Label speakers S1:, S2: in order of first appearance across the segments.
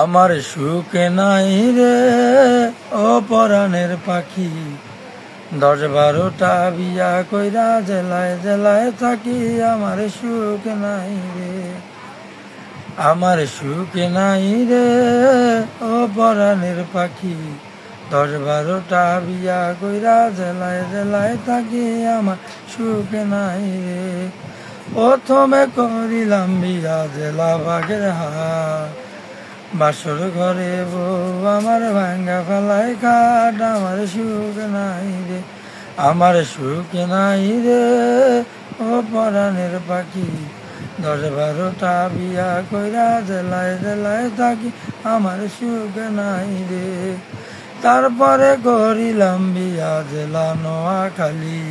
S1: আমার সুখে নাই রে, ও পরাণের পাখি। দশ বারোটা বিয়া কইরা জেলায় জেলায় থাকি, আমার সুখ নাই রে। আমার সুখ নাই রে, ও পরাণের পাখি। দশ বারোটা বিয়া কইরা জেলায় জেলায় থাকি, আমার সুখ নাই রে। প্রথমে করিলাম বিয়া জেলা বাগের হাট বাসর ঘরে বউ আমার ভাঙ্গা ফেলায় কাঠ, আমার সুখ নাই রে, আমার সুখ নাই রে। ও পরাণের পাখি, দশ বারোটা বিয়া কইরা জেলায় জেলায় থাকি, আমার সুখ নাই রে। তারপরে করিলাম বিয়া জেলা নোয়াখালী।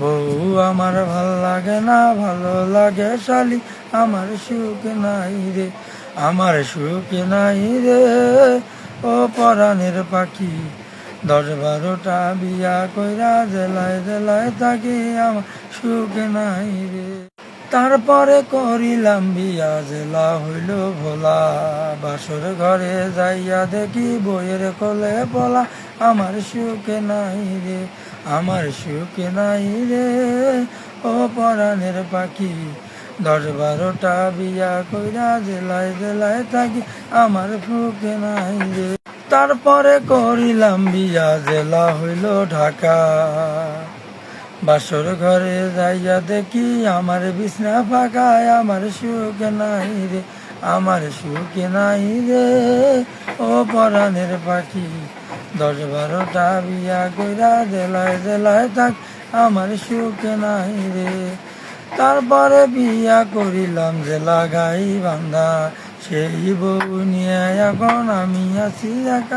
S1: বউ আমার ভালো লাগে না, ভালো লাগে শালি, আমার সুখ নাই রে। আমার সুখ নাই রে, ও পরাণের পাখি। দশ বারোটা বিয়া কইরা জেলায় জেলায় থাকি, আমার সুখ নাই রে। তারপরে করিলাম বিয়া, জেলা হইল ভোলা। বাসর ঘরে যাইয়া দেখি বইয়ের কোলে পলা। আমার সুখ নাই রে, আমার সুখ নাই রে, ও পরাণের পাখি। দশ বারোটা বিয়া কইরা জেলায় জেলায় থাকি, আমার সুখ নাই রে তারপরে করিলাম বিয়া, জেলা হইল ঢাকা। বাসর ঘরে যাইয়া দেখি, আমার বিছনা ফাঁকায় আমার সুখ নাই রে, আমার সুখ নাই রে। ও পরাণের পাখি, দশ বারোটা বিয়া কইরা জেলায় জেলায় থাক, আমার সুখ নাই রে। তারপরে বিয়া করিলাম যে লাগাই বান্ধা সেই বউ নিয়ে এখন আমি আছি একা।